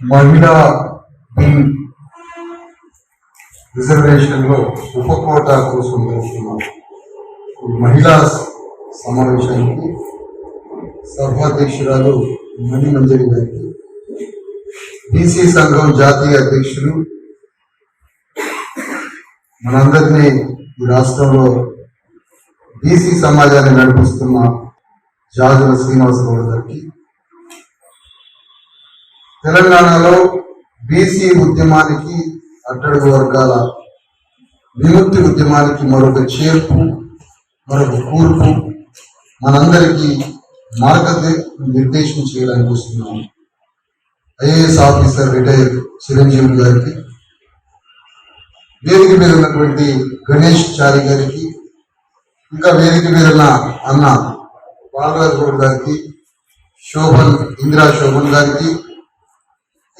మహిళా బిల్ రిజర్వేషన్లో ఉప కోటా కోసం వస్తున్నాం మహిళా సమావేశానికి సభాధ్యక్షురాలు మణి మంజరి గారికి బీసీ సంఘం జాతీయ అధ్యక్షులు మనందరినీ ఈ రాష్ట్రంలో బీసీ సమాజాన్ని నడిపిస్తున్న జాజుల శ్రీనివాసరావు గారికి తెలంగాణలో బీసీ ఉద్యమానికి అట్టడుగు వర్గాల విముక్తి ఉద్యమానికి మరొక చేర్పు మరొక కూర్పు మనందరికీ మార్గ నిర్దేశం చేయడానికి వస్తున్నాము. ఐఏఎస్ ఆఫీసర్ రిటైర్ చిరంజీవి గారికి వేదిక మీద ఉన్నటువంటి గణేష్ చారి గారికి ఇంకా వేదిక మీద ఉన్న అన్న బాలరాజ్ గౌడ్ గారికి శోభన్ ఇందిరా శోభన్ గారికి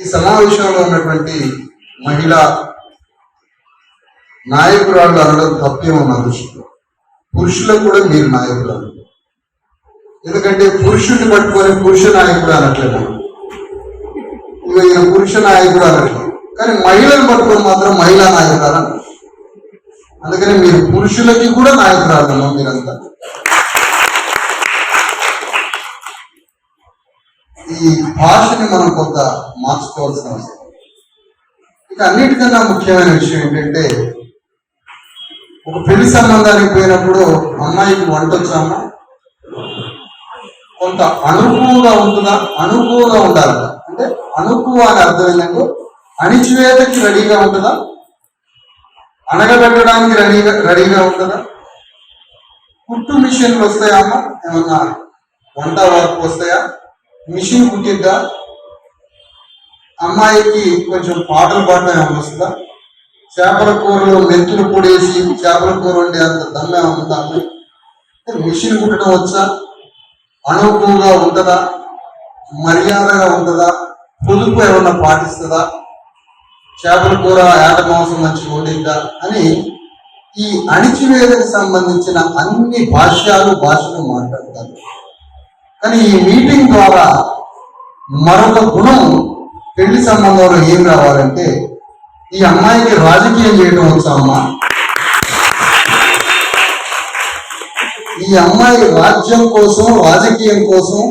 ఈ సమావేశంలో ఉన్నటువంటి మహిళా నాయకురాళ్ళు అనడం తప్పేమో నా దృష్టిలో. పురుషులకు కూడా మీరు నాయకురాలు. ఎందుకంటే పురుషుడిని పట్టుకొని పురుష నాయకుడు అనట్లేదు. ఇక ఈయన పురుష నాయకుడు అనట్లేదు. కానీ మహిళను పట్టుకొని మాత్రం మహిళా నాయకురాలు అంటారు. అందుకని మీరు పురుషులకి కూడా నాయకురాలు మీరంతా. ఈ భాషని మనం కొంత మార్చుకోవాల్సిన అవసరం. ఇక అన్నిటికన్నా ముఖ్యమైన విషయం ఏంటంటే ఒక పెళ్ళి సంబంధానికి పోయినప్పుడు అమ్మాయికి వంట వచ్చామా కొంత అణుకువగా ఉంటుందా? అణుకువగా ఉండాలి. అంటే అణుకువ అని అర్థం ఏంటంటే అణిచివేతకి రెడీగా ఉంటుందా? అనగబెట్టడానికి రెడీగా రెడీగా ఉంటుందా? కుట్టు మిషన్లు వస్తాయా అమ్మ? ఏమన్నా వంట వర్క్ వస్తాయా? మిషన్ కుట్టిద్దా? అమ్మాయికి కొంచెం పాటలు పాడడం ఏమైనా వస్తుందా చేపల కూరలో మెంతులు పొడేసి చేపల కూర వండే అంత దమ్మే ఉందా మిషన్ కుట్టడం వచ్చా? అనుకువగా ఉంటుందా? మర్యాదగా ఉంటుందా? పొదుపు ఏమన్నా పాటిస్తుందా? చేపల కూర ఏట మాంసం మంచి వండిద్దా? అని ఈ అణిచివేదకు సంబంధించిన అన్ని భాష్యాలు భాషలు మాట్లాడతారు. కానీ ఈ మీటింగ్ ద్వారా మరొక గుణం పెళ్ళి సంబంధంలో ఏం రావాలంటే ఈ అమ్మాయికి రాజకీయం చేయడం వచ్చా ఈ అమ్మాయి రాజ్యం కోసం రాజకీయం కోసం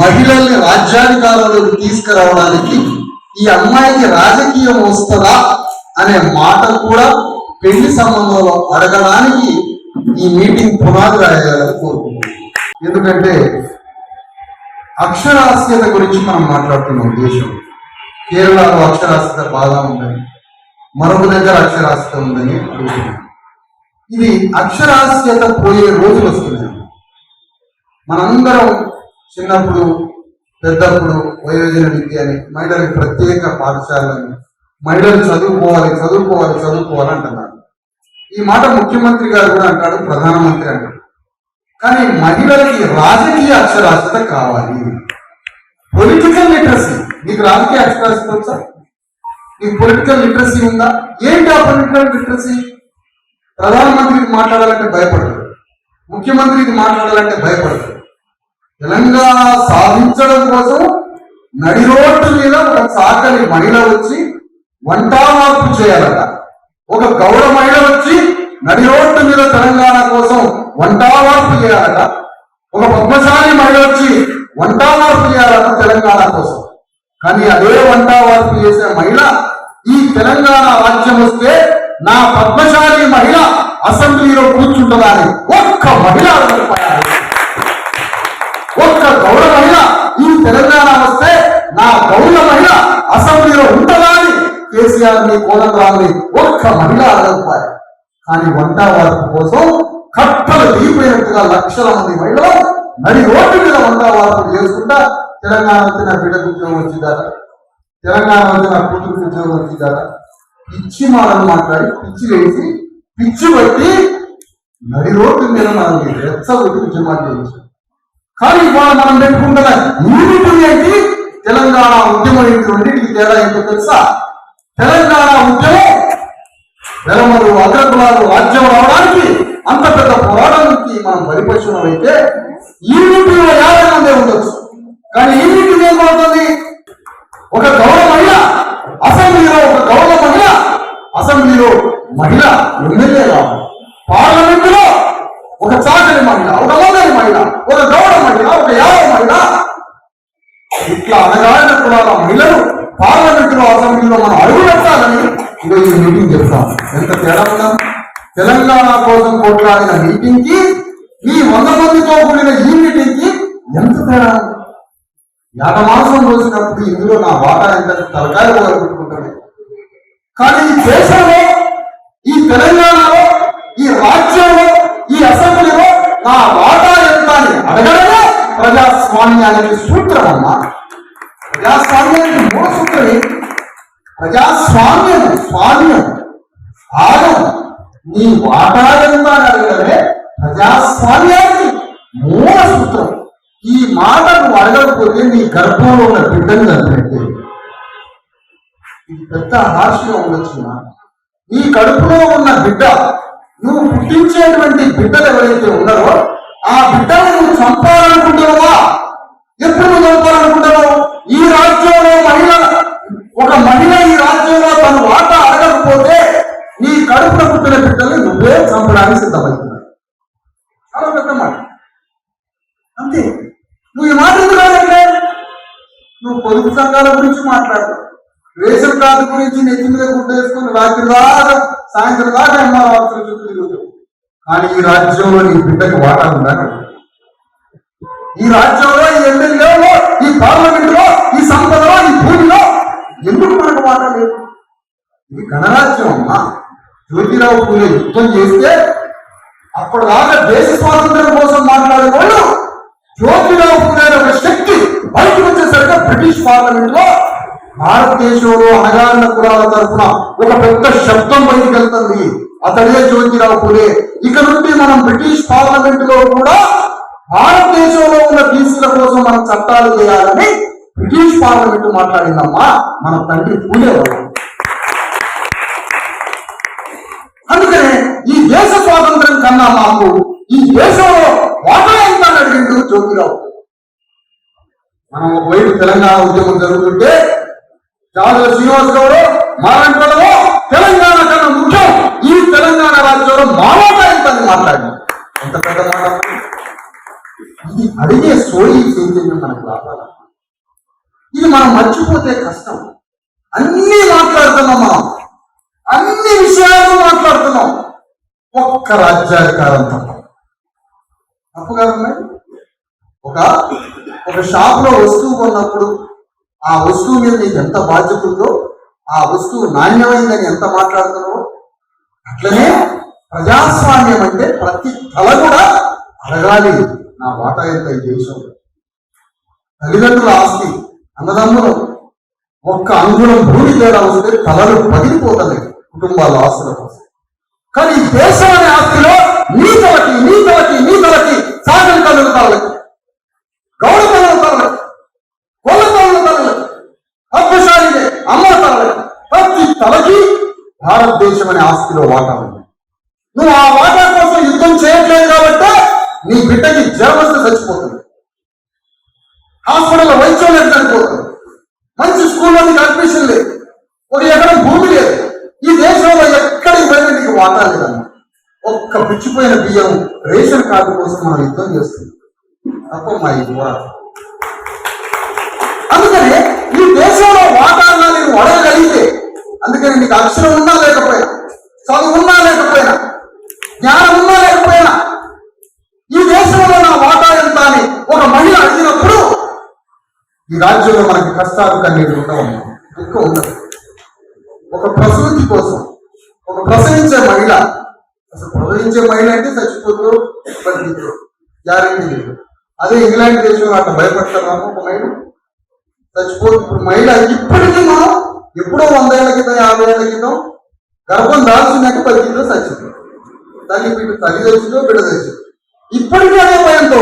మహిళల్ని రాజ్యాధికారంలోకి తీసుకురావడానికి ఈ అమ్మాయికి రాజకీయం వస్తుందా అనే మాట కూడా పెళ్ళి సంబంధంలో అడగడానికి ఈ మీటింగ్ పునాది రాయాలని కోరుకుంటున్నాను. ఎందుకంటే అక్షరాస్యత గురించి మనం మాట్లాడుతున్నాం దేశం కేరళలో అక్షరాస్యత బాగా ఉందని మరొక దగ్గర అక్షరాస్యత ఉందని అడుగుతున్నాం ఇది అక్షరాస్యత పోయే రోజులు వస్తున్నాయి. మనందరం చిన్నప్పుడు పెద్దప్పుడు వయోజన విద్య అని మహిళలకు ప్రత్యేక పాఠశాలని మహిళలు చదువుకోవాలి చదువుకోవాలి చదువుకోవాలి అంటున్నారు. ఈ మాట ముఖ్యమంత్రి గారు కూడా అంటాడు ప్రధానమంత్రి అంటాడు. కానీ మహిళలకి రాజకీయ అక్షరాస్యత కావాలి. పొలిటికల్ లిటరసీ నీకు రాజకీయ అక్షరాస్యత వచ్చా నీకు పొలిటికల్ లిటరసీ ఉందా? ఏంటి ఆ పొలిటికల్ లిటరసీ ప్రధానమంత్రికి మాట్లాడాలంటే భయపడరు ముఖ్యమంత్రికి మాట్లాడాలంటే భయపడదు. తెలంగాణ సాధించడం కోసం నడి రోడ్డు మీద ఒక సాకలి మహిళ వచ్చి వంటా మార్పు చేయాలట. ఒక గౌడ మహిళ వచ్చి నడి రోడ్డు మీద తెలంగాణ కోసం వంటా మార్పు చేయాలట. ఒక పద్మశాలి మహిళ వచ్చి వంటా మార్పు చేయాలట తెలంగాణ కోసం. కానీ అదే వంటా మార్పు చేసే మహిళ ఈ తెలంగాణ రాజ్యం వస్తే నా పద్మశాలి మహిళ అసెంబ్లీలో కూర్చుంటుందని అని ఒక్క మహిళ ఒక్క గౌడ మహిళ ఈ తెలంగాణ వస్తే నా గౌడ మహిళ అసెంబ్లీలో ఉంటుందా అని కేసీఆర్ని ఒక్క మహిళ అడగకపోయారు కానీ వంట వార్పు కోసం కట్టలు దిగిపోయినట్టుగా లక్షల మంది మహిళలు నడి రోడ్డు మీద వంట వార్పు చేసుకుంటా తెలంగాణ వచ్చిన బిడ్డకు ఉద్యోగం వచ్చిందారా తెలంగాణ వచ్చిన కూతురికి ఉద్యోగం వచ్చిందట పిచ్చి మాటలు మాట్లాడి పిచ్చి వేసి పిచ్చి పట్టి నడి రోడ్డు మీద మనకి రెచ్చ ఉద్యమాలు చేయించారు. కానీ ఇవాళ మనం పెట్టుకుంటున్న యూనిటీ ఏంటి? తెలంగాణ ఉద్యమం ఏంటి రెండింటికి తేడా ఏంటో తెలుసా? తెలంగాణ ఉద్యమం వెలమరు అగ్రకులాలు రాజ్యం రావడానికి అంత పెద్ద పోరాటానికి మనం పరిపక్షణం అయితే యూనిటీలో యాభై మంది ఉండొచ్చు. కానీ యూనిటీ ఏమవుతుంది ఒక గౌరవ మహిళ అసెంబ్లీలో ఒక గౌరవ మహిళ అసెంబ్లీలో మహిళ ఎమ్మెల్యే కావాలి పార్లమెంటులో ఒక చాకలి మహిళ ఒక మొదటి మహిళ ఒక గౌరవ మహిళ ఒక యాదవ మహిళ. ఇట్లా అనగాయన కులాల మహిళలు పార్లమెంట్లో అసెంబ్లీలో మనం అడుగు పెట్టాలని ఈరోజు మీటింగ్ చెప్తాం ఎంత తేడా ఉందా తెలంగాణ కోసం కొట్లాడిన మీటింగ్కి ఈ వంద మందితో కూడిన ఈ మీటింగ్కి ఎంత తేడా? ఉంది మాసం రోజునప్పుడు ఇందులో నా వాటా ఎంత? తలకాయ పెట్టుకుంటాను. కానీ ఈ దేశంలో ఈ తెలంగాణలో ఈ రాజ్యంలో ఈ అసెంబ్లీలో నా వాటా ఎంత అని అడగడమే ప్రజాస్వామ్యానికి సూత్రం అమ్మా ప్రజాస్వామ్యానికి మూల సూత్రం ఏంటి? ప్రజాస్వామ్యం స్వామ్యం భాగం నీ వాటా అడగడమే ప్రజాస్వామ్యానికి మూల సూత్రం ఈ మాట నువ్వు అడగకపోతే నీ గర్భంలో ఉన్న బిడ్డను చంపినట్టే ఇది పెద్ద హాస్యం ఉండొచ్చు నీ కడుపులో ఉన్న బిడ్డ నువ్వు పుట్టించేటువంటి బిడ్డలు ఎవరైతే ఉన్నారో ఆ బిడ్డను నువ్వు చంపాలనుకుంటున్నావా? ఎప్పుడు నువ్వు చంపాలనుకుంటున్నావు? ఈ రాజు మహిళ ఒక మహిళ ఈ రాజ్యంలో తన వాటా అడగకపోతే నీ కడుపున పుట్టిన బిడ్డల్ని నువ్వే చంపడానికి సిద్ధమవుతున్నావు చాలా పెద్ద మాట. అంతే. నువ్వు ఈ మాట ఎందుకంటే నువ్వు పొదుపు సంఘాల గురించి మాట్లాడతావు రేషన్ కార్డు గురించి నెత్తి మీద గుడ్డ వేసుకుని రాత్రి దాకా సాయంత్రం దాకా ఎంఆర్ ఆఫీసులు చుట్టూ తిరుగుతావు. కానీ ఈ రాజ్యంలో నీ బిడ్డకి వాటా ఉందా? ఈ రాజ్యంలో ఈ ఎమ్మెల్యేలో ఈ పార్లమెంట్లో ఈ సంపదలో ఈ భూమిలో ఎందుకు మనకు వాటా లేదు? ఇది గణరాజ్యం అమ్మా. జ్యోతిరావు పూలే యుద్ధం చేస్తే అప్పటిదాకా దేశ స్వాతంత్రం కోసం మాట్లాడే వాళ్ళు జ్యోతిరావు పూలే ఒక శక్తి బయటకు వచ్చేసరికి బ్రిటిష్ పార్లమెంట్లో భారతదేశంలో అణగారిన కులాల తరఫున ఒక పెద్ద శబ్దం బయటికి వెళ్తుంది. అతడే జ్యోతిరావు పూలే ఇక నుండి మనం బ్రిటిష్ పార్లమెంట్లో కూడా భారతదేశంలో ఉన్న బీసీల కోసం మనం చట్టాలు చేయాలని బ్రిటిష్ పార్లమెంట్ మాట్లాడిందమ్మా. మన తండ్రి పూలే వాళ్ళు అందుకనే ఈ దేశ స్వాతంత్రం కన్నా మాకు ఈ దేశంలో వాటా ఎంత అని అడిగిండు జ్యోతిరావు మనం ఒకవైపు తెలంగాణ ఉద్యమం జరుగుతుంటే జాదుల శ్రీనివాస్ గౌడ్ మారంటలో తెలంగాణ కన్నా ముఖ్యం ఈ తెలంగాణ రాజ్యంలో మా వాటా ఎంత అని మాట్లాడి ఎంత పెద్ద మాట. ఇది అడిగే సోయి చైతన్యం మనకు రావాలి. ఇది మనం మర్చిపోతే కష్టం. అన్నీ మాట్లాడుతున్నాం మనం. అన్ని విషయాలు మాట్లాడుతున్నాం. ఒక్క రాజ్యాధికారం తప్ప. తప్పు కదండి. ఒక ఒక షాప్లో వస్తువు కొన్నప్పుడు ఆ వస్తువు మీద నీకు ఎంత బాధ్యత ఉందో ఆ వస్తువు నాణ్యమైందని ఎంత మాట్లాడుతున్నావో అట్లనే ప్రజాస్వామ్యం అంటే ప్రతి తల కూడా అడగాలి. నా వాటా ఎంత ఈ దేశంలో? తల్లిదండ్రుల ఆస్తి అన్నదమ్ములు ఒక్క అంగుళం భూమి తేడా వస్తే తలలు పగిలిపోతున్నాయి కుటుంబాల ఆస్తుల కోసం. కానీ ఈ దేశం అనే ఆస్తిలో నీ తలకి నీ తలకి నీ తలకి సాగలి తల్లుల తలకి గౌడ తల్లుల తలకి కొల్ల తల్లుల తలకి హక్కుశాలినే అమ్మ తలకి ప్రతి తలకి భారతదేశం అనే ఆస్తిలో వాటా ఉంది. నువ్వు ఆ వాటా కోసం యుద్ధం చేయట్లేదు కాబట్టి నీ బిడ్డకి జర్మస్ చచ్చిపోతుంది. హాస్పిటల్లో వైద్యం లేదు చనిపోతుంది. మంచి స్కూల్లో నీకు అడ్మిషన్ లేదు. ఒక ఎకరం భూమి లేదు ఈ దేశంలో ఎక్కడికి పోయినా నీకు వాటా లేదన్న ఒక్క పిచ్చిపోయిన బియ్యం రేషన్ కార్డు కోసం మనం యుద్ధం చేస్తుంది తప్ప మా ఈ అందుకని ఈ దేశంలో వాటాన్నా నేను అడగగలిగితే అందుకని నీకు అక్షరం ఉన్నా లేకపోయినా చదువు ఉన్నా లేకపోయినా జ్ఞానం ఉన్నా లేకపోయినా ఈ దేశంలో నా వాటా ఎంత అని ఒక మహిళ అడిగినప్పుడు ఈ రాజ్యంలో మనకి కష్టాలు కన్నీళ్ళు ఉండవు. దుఃఖం ఉండదు. ఒక ప్రసూతి కోసం ఒక ప్రసవించే మహిళ అసలు ప్రసవించే మహిళ అంటే చచ్చిపోతూ బతికించు గ్యారెంటీ లేదు అదే ఇంగ్లాండ్ దేశంలో అట్లా భయపడతాము ఒక మహిళ. చచ్చిపోతూ ఇప్పుడు మహిళ ఇప్పటికీ మనం ఎప్పుడో వంద ఏళ్ళ క్రితం యాభై ఏళ్ళ క్రితం గర్భం దాల్చినాక బతికిందో చచ్చింది తల్లి బిడ్డ తల్లి తెచ్చిందో బిడ్డ తెచ్చిందో ఇప్పటికీ అదే భయంతో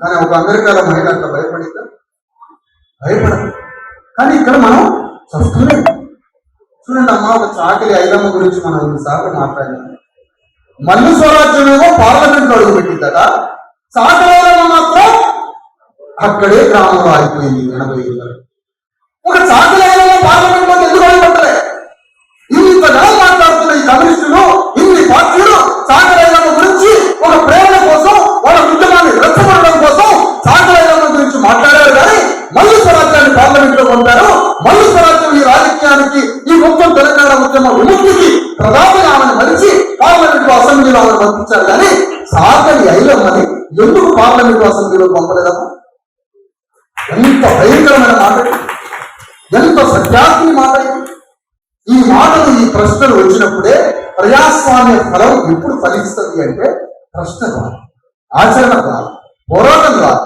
కానీ ఒక అమెరికాలో మహిళ అట్లా భయపడిందా భయపడదు. కానీ ఇక్కడ మనం చస్తూనే చూడండి అమ్మ ఒక చాకలి ఐలమ్మ గురించి మనం ఇన్నిసార్లు మాట్లాడినాం మల్లు స్వరాజ్యం ఏమో పార్లమెంట్ అడుగు పెట్టిందట చాకలి మాత్రం అక్కడే గ్రామంలో ఆగిపోయింది ఎనభై ఏళ్ళ ఒక చాకలేలో పార్లమెంట్లో ఎందుకు ఆగిపోతలే? ఇంతగా మాట్లాడుతున్న ఈ కమ్యూనిస్టులు ఇన్ని పార్టీలు చాకలేల గురించి ఒక ప్రేరణ కోసం వాళ్ళ ఉద్యమాన్ని రెచ్చగొట్టడం కోసం చాకలేల గురించి మాట్లాడారు కానీ మళ్ళీ స్వరాజ్యాన్ని పార్లమెంట్లో పొందారో మళ్ళీ స్వరాజ్యం ఈ రాజకీయానికి ఈ మొత్తం తెలంగాణ ఉద్యమ విముక్తికి ఆమెను మరిచి పార్లమెంట్ అసెంబ్లీలో ఆమెను పంపించారు. కానీ సాగని ఐలమ్మని ఎందుకు పార్లమెంట్ అసెంబ్లీలో పంపలేదమ్మా? ఎంత భయంకరమైన మాట ఎంత సత్యాగ్ని మాట ఈ మాటలు ఈ ప్రశ్నలు వచ్చినప్పుడే ప్రజాస్వామ్య ఫలం ఎప్పుడు ఫలిస్తుంది అంటే ప్రశ్న ద్వారా ఆచరణ ద్వారా పోరాటం ద్వారా.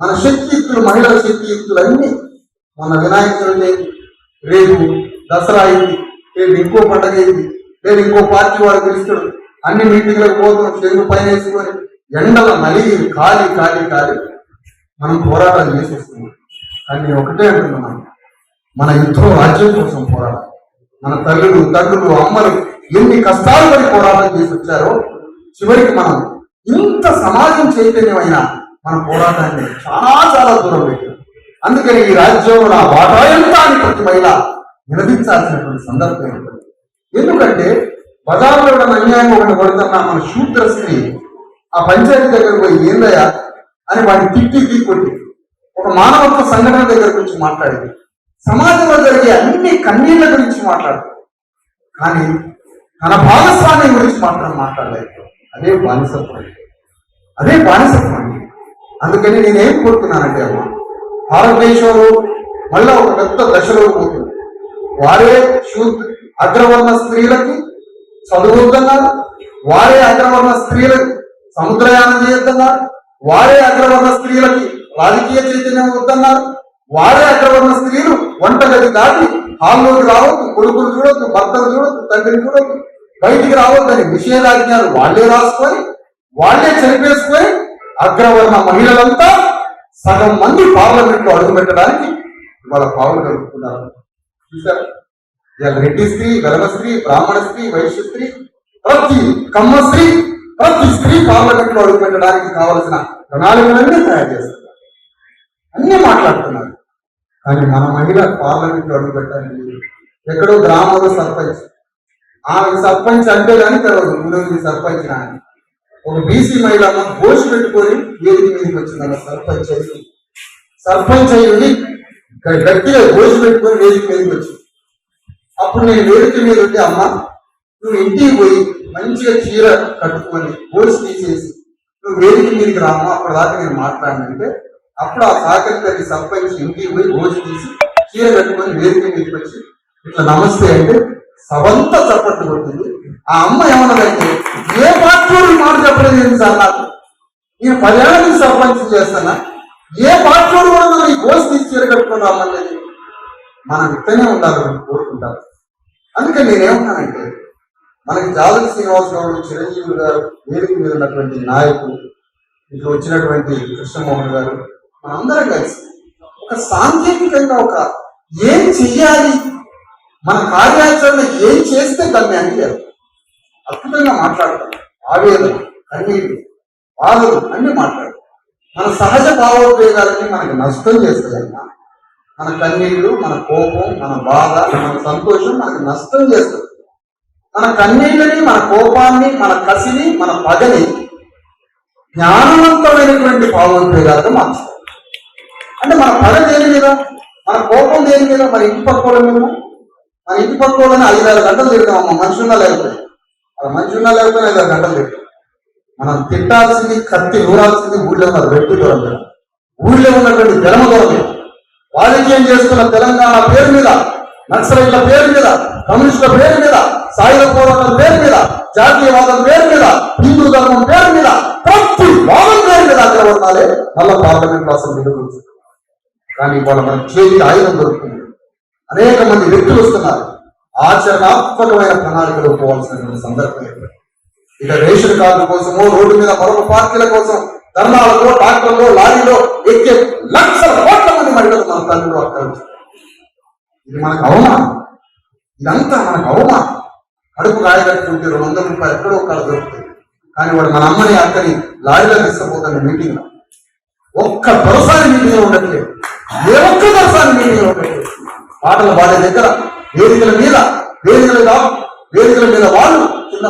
మన శక్తియుక్తులు మహిళల శక్తియుక్తులు అన్ని మన వినాయక చవితి రేపు దసరా అయింది రేపు ఇంకో పండగ అయింది రేపు ఇంకో పార్టీ వాడు పిలుస్తాడు అన్ని మీటింగ్లకు పోతాం చెరువు పైన వేసుకొని ఎండల నలిగి కాలి కాలి కాలి మనం పోరాటాలు చేసేస్తున్నాం. కానీ ఒకటే అంటున్నాం మన. యుద్ధం రాజ్యం కోసం పోరాటం మన తల్లులు తండ్రులు అమ్మలు ఎన్ని కష్టాలు పడి పోరాటం చేసి వచ్చారో చివరికి మనం ఇంత సమాజం చైతన్యమైన మన పోరాటాన్ని చాలా చాలా దూరం పెట్టాం. అందుకని ఈ రాజ్యంలో నా వాటా ఎంత అని ప్రతి మహిళ నిలదించాల్సినటువంటి సందర్భం ఏర్పడింది. ఎందుకంటే బజార్లో ఉన్న అన్యాయం ఒకటి పడుతున్న మన శూద్ర స్త్రీ ఆ పంచాయతీ దగ్గర పోయి ఏందయ్యా అని వాడిని తిట్టి తీకొట్టి ఒక మానవత్వ సంఘటన దగ్గర గురించి మాట్లాడింది. సమాజంలో జరిగే అన్ని కన్నీళ్ళ గురించి మాట్లాడు కానీ తన భాగస్వామ్యం గురించి మాత్రం మాట్లాడలేదు. అదే బానిసత్వం. అదే బానిసత్వం. అందుకని నేనేం కోరుతున్నానంటే అమ్మ భారతదేశంలో మళ్ళా ఒక పెద్ద దశలో పోతుంది వారే అగ్రవర్ణ స్త్రీలకి చదువుతున్నారు వారే అగ్రవర్ణ స్త్రీలకు సముద్రయానం చేస్తున్నారు వారే అగ్రవర్ణ స్త్రీలకి రాజకీయ చైతన్యం వద్దన్నారు వారే అగ్రవర్ణ స్త్రీలు వంటగది దాటి హాల్లోకి రావద్దు కొడుకులు చూడొద్దు భర్తలు చూడొద్దు తండ్రిని చూడొద్దు. బయటికి రావద్దని నిషేధాజ్ఞాలు వాళ్ళే రాసుకొని వాళ్ళే చనిపేసుకొని అగ్రవర్ణ మహిళలంతా సగం మంది పార్లమెంట్లో అడుగు పెట్టడానికి ఇవాళ పావులు కలుపుతున్నారు చూసారు ఇవాళ రెడ్డి స్త్రీ గర్భ స్త్రీ బ్రాహ్మణ స్త్రీ వైశ్య స్త్రీ ప్రతి కమ్మ స్త్రీ ప్రతి స్త్రీ పార్లమెంట్లో అడుగు పెట్టడానికి కావలసిన ప్రణాళికలన్నీ తయారు చేస్తున్నారు. అన్నీ మాట్లాడుతున్నారు. కానీ మన మహిళ పార్లమెంట్లో అడుగు ఎక్కడో గ్రామంలో సర్పంచ్. ఆమె సర్పంచ్ అంటే కానీ తెలియదు మూడోది సర్పంచ్ నాని ఒక బీసీ మహిళ పోసి పెట్టుకొని వేదిక మీదకి వచ్చిందన్న సర్పంచ్ అయ్యి సర్పంచ్ అయ్యి గట్టిగా పోసి పెట్టుకొని వేదిక మీదకి వచ్చింది. అప్పుడు నేను వేదిక మీద ఉంటే అమ్మ నువ్వు ఇంటికి పోయి మంచిగా చీర కట్టుకొని పోసి తీసేసి నువ్వు వేదిక మీదకి రామ్మా అప్పటిదాకా నేను మాట్లాడినంటే అప్పుడు ఆ సాకరి తల్లి సర్పంచ్ ఇంటికి పోయి పోసి తీసి చీర కట్టుకొని వేదిక మీదకి వచ్చి ఇట్లా నమస్తే అంటే సవంతా చప్పట్లు కొట్టింది. ఆ అమ్మ ఏమన్నదంటే ఏ పాత్రుడు మాట చెప్పలేదు ఏంటి సార్ నాకు? నేను పదేళ్ళ నుంచి సర్పంచ్ చేస్తానా ఏ పాత్రుడు కూడా మనం ఈ గోసి తీసి చీర రమ్మన్నది మనం ఇక్కడనే ఉండాలని కోరుకుంటారు అందుకని నేనేమన్నానంటే మనకి జాదవ శ్రీనివాసరావు చిరంజీవి గారు వేదిక మీద ఉన్నటువంటి నాయకులు ఇక్కడ వచ్చినటువంటి కృష్ణమోహన్ గారు మనందరం కలిసి ఒక సాంకేతికంగా ఒక ఏం చెయ్యాలి మన కార్యాచరణ ఏం చేస్తే దాన్ని అంటారు అద్భుతంగా మాట్లాడతాం ఆవేదన కన్నీళ్ళు బాధలు అన్ని మాట్లాడతాం మన సహజ భావోద్వేగాలన్నీ మనకి నష్టం చేస్తాయన్నా మన కన్నీళ్ళు మన కోపం మన బాధ మన సంతోషం మనకి నష్టం చేస్తుంది. మన కన్నీళ్ళని మన కోపాన్ని మన కసిని మన పగని జ్ఞానవంతమైనటువంటి భావోద్వేగాలతో మార్చుతాం అంటే మన పగ దేని మీద? మన కోపం దేని మీద? మన ఇంటి పక్కోళ్ళ మీద? మన ఇంటి పక్కోళ్ళని ఐదారు గంటలు తిడతాం అమ్మ లేకపోతే. అది మంచి ఉన్నా లేకపోయినా ఐదారు గంటలు పెట్టు. మనం తిట్టాల్సింది కత్తి నూరాల్సింది ఊళ్ళో ఉన్న వ్యక్తి దూరం ఊళ్ళో ఉన్నటువంటి జనమ దూరం రాజకీయం చేస్తున్న తెలంగాణ పేరు మీద నక్సలైట్ల పేరు మీద కమ్యూనిస్టుల పేరు మీద సాయుధ పోరాటం పేరు మీద జాతీయవాదం పేరు మీద హిందూ ధర్మం పేరు మీద ప్రతి వాదం పేరు మీద అక్కడ ఉండాలి మళ్ళా పార్లమెంట్ కోసం నిలవచ్చు కానీ ఇవాళ మన చేతి ఆయుధం దొరుకుతుంది. అనేక మంది వ్యక్తులు వస్తున్నారు. ఆచరణాత్మకమైన ప్రణాళికలు పోవాల్సినటువంటి సందర్భం ఇక రేషన్ కార్డు కోసము రోడ్డు మీద మరొక పార్టీల కోసం ధర్నాలతో ట్రాక్టర్లో లారీలో ఎక్కే లక్షల కోట్ల మంది మహిళలు మన తల్లిలో అక్కడ ఇది మనకు అవమానం. ఇదంతా మనకు అవమానం. కడుపు రాయగట్టుకుంటే రెండు వందల రూపాయలు ఎక్కడో ఒక్కడ దొరుకుతాయి. కానీ వాడు మన అమ్మని అక్కని లారీలో తీసుకుపోతాను మీటింగ్లో ఒక్క దొరసారి మీటింగ్ ఉండట్లేదు. ఏ ఒక్క దొరసారి మీటింగ్ ఉండట్లేదు. పాటలు పాడే దగ్గర వేదికల మీద వేదికల వేదికల మీద వాళ్ళు కింద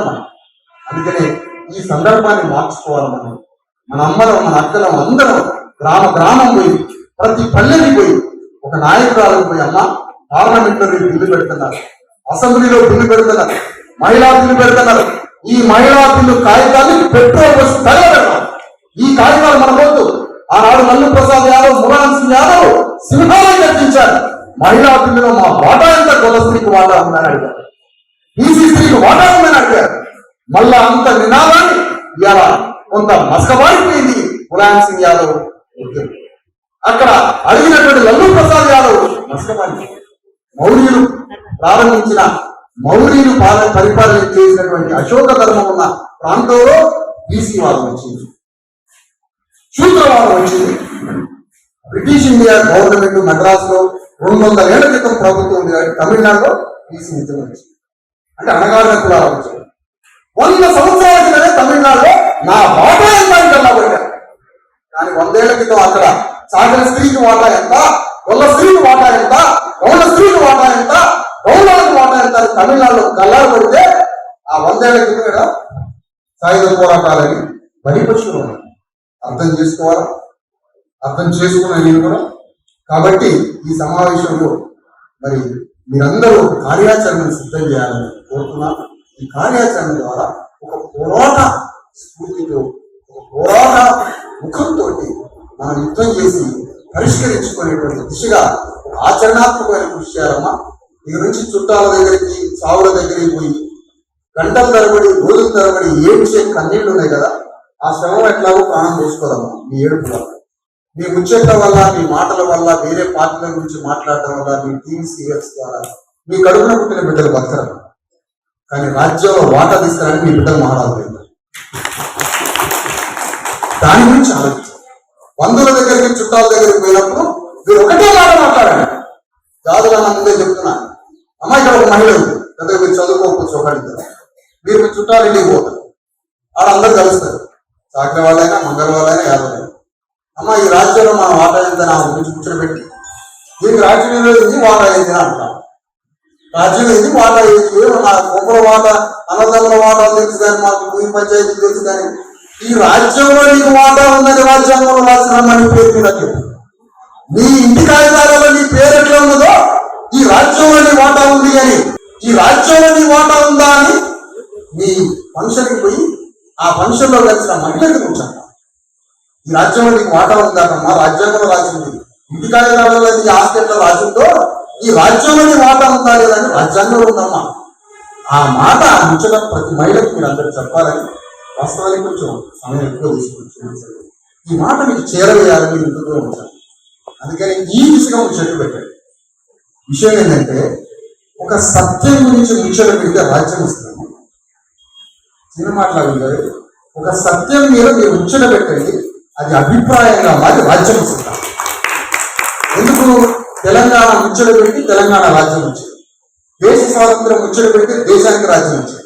అందుకనే ఈ సందర్భాన్ని మార్చుకోవాలి మనం మన అమ్మలం మన అక్కలం అందరం గ్రామ గ్రామం పోయి ప్రతి పల్లెని పోయి ఒక నాయకురాలకు పోయి అమ్మ పార్లమెంట్ బిల్లు పెడుతున్నారు అసెంబ్లీలో బిల్లు పెడుతున్నారు మహిళా బిల్లు పెడుతున్నారు. ఈ మహిళా బిల్లు కాగితాన్ని పెట్రోల్ బస్సు తగలబెడతాం ఈ కాగితాలు మన వద్దు. ఆనాడు మల్లు ప్రసాద్ యాదవ్ ములాయం సింగ్ యాదవ్ సింహాలను చర్చించారు మహిళా బిల్లులో మా వాటా ఎంత గొల్ల స్త్రీకి వాటా ఉందని అడిగారు. బీసీ స్త్రీకి వాటా ఉందని అడిగారు. మళ్ళా అంత నినాదాన్ని ఇలా కొంత మసకబారిపోయింది ములాయం సింగ్ యాదవ్ అక్కడ అడిగినటువంటి లల్లు ప్రసాద్ యాదవ్ మసకబారిపోయింది మౌర్యులు ప్రారంభించిన మౌర్యులు పాలన పరిపాలన చేసినటువంటి అశోక ధర్మం ఉన్న ప్రాంతంలో బీసీ వాదం వచ్చింది. శూద్రవాదం వచ్చింది. బ్రిటిష్ ఇండియా గవర్నమెంట్ మద్రాసులో రెండు వందల ఏళ్ళ క్రితం ప్రభుత్వం ఉంది కాబట్టి తమిళనాడులో బీసీ ఉద్యమం వచ్చింది అంటే అనగారిన కులాల వచ్చాయి వంద సంవత్సరాల క్రితమే తమిళనాడులో నా వాటా ఎంత అంటున్నా కల్లాబట్టారు కానీ వందేళ్ళ క్రితం అక్కడ సాగర స్త్రీకి వాటా ఎంత గొల్ల స్త్రీకి వాటా ఎంత గౌడ స్త్రీకి వాటా ఎంత గౌడలకు వాటా ఎంత తమిళనాడులో కల్లాలు పడితే ఆ వందేళ్ళ క్రితం ఇక్కడ సాయుధ పోరాటాలని బలిపశువులు అర్థం చేసుకోవాలా? అర్థం చేసుకున్న నేను కూడా కాబట్టి ఈ సమావేశంలో మరి మీరందరూ కార్యాచరణను సిద్ధం చేయాలని కోరుతున్నాను ఈ కార్యాచరణ ద్వారా ఒక పోరాట స్ఫూర్తితో ఒక పోరాట ముఖంతో మనం యుద్ధం చేసి పరిష్కరించుకునేటువంటి దిశగా ఒక ఆచరణాత్మకమైన కృషి చేయాలమ్మా. ఇక నుంచి చుట్టాల దగ్గరికి సావుల దగ్గరికి పోయి గంటల తరబడి రోజుల తరబడి ఏడ్చే కన్నీళ్ళు ఉన్నాయి కదా. ఆ శ్రమం ఎట్లాగో ప్రాణం చేసుకోదమ్మా మీ ఏడుపులో. మీ ముచ్చట్ల వల్ల మీ మాటల వల్ల వేరే పార్టీల గురించి మాట్లాడటం వల్ల మీ టీవీ సీరియల్స్ ద్వారా మీ కడుపున పుట్టిన బిడ్డలు బతకరు. కానీ రాజ్యంలో వాటా తీస్తారని మీ బిడ్డలు మాట్లాడలేదు దాని గురించి ఆలోచించాలి బంధువుల దగ్గరికి చుట్టాల దగ్గరికి పోయినప్పుడు మీరు ఒకటే మాట మాట్లాడండి. జాదులు అన్న ముందే చెప్తున్నాను అమ్మాయి ఇక్కడ ఒక మహిళ ఉంది. పెద్దగా మీరు చదువుకోకపోవచ్చు ఒకటి మీరు మీ చుట్టాలు ఇంటికి పోతారు. ఆడ అందరు కలుస్తారు. సాకిన వాళ్ళైనా మంగళ వాళ్ళైనా యాదవైనా అమ్మ ఈ రాజ్యంలో మనం వాటా ఎంత నా గురించి కూర్చోబెట్టి. దీనికి రాజ్యంలో ఇది వాటా ఏంది అని అంటాం. రాజ్యం ఇది వాటా ఏది నా కుమ్మల వాట అన్నదమ్ముల వాటా తెలుసు కానీ మాకు భూమి పంచాయతీ తెలుసు కానీ ఈ రాజ్యంలో నీకు వాటా ఉందని రాజ్యాంగంలో రాసినమ్మని పేరు మీద నీ ఇంటి కాగితాలలో నీ పేరు ఎట్లా ఉన్నదో ఈ రాజ్యంలో నీ వాటా ఉంది అని. ఈ రాజ్యంలో నీ వాటా ఉందా అని మీ ఫంక్షన్కి పోయి ఆ ఫంక్షన్లో కలిసిన మహిళకి కూర్చోండి. ఈ రాజ్యంలో నీకు వాటా ఉందమ్మా రాజ్యాంగంలో రాసింది ఇంటి కాగితాలలో నీ ఆస్తి రాసిందో ఈ రాజ్యంలో నీ వాటా ఉందా లేదని రాజ్యాంగంలో ఉందమ్మా ఆ మాట ఆ ప్రతి మహిళకి మీరు అందరు చెప్పాలని వాస్తవానికి కొంచెం సమయం ఎక్కువ తీసుకొచ్చి ఈ మాట మీకు చేరవేయాలని మీరు దూరం ఉంటారు అందుకని ఈ దిశగా ఒక చెట్టు పెట్టండి. విషయం ఏంటంటే ఒక సత్యం గురించి ముచ్చట పెడితే రాజ్యం వస్తుంది. చిన్న మాట్లాడుతుంది ఒక సత్యం మీద మీరు ముచ్చట పెట్టండి. అది అభిప్రాయంగా మాది రాజ్యం సిద్ధం ఎందుకు తెలంగాణ ముచ్చట పెట్టి తెలంగాణ రాజ్యం వచ్చింది దేశ స్వాతంత్రం ముచ్చట పెట్టి దేశానికి రాజ్యం వచ్చింది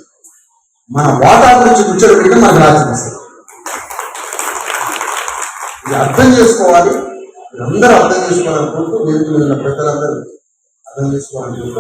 మన వాటా గురించి ముచ్చట పెడితే మనకు రాజ్యం వస్తుంది. ఇది అర్థం చేసుకోవాలి. అందరూ అర్థం చేసుకోవాలనుకుంటూ వేదికలు ఉన్న ప్రజలందరూ అర్థం చేసుకోవాలనుకుంటూ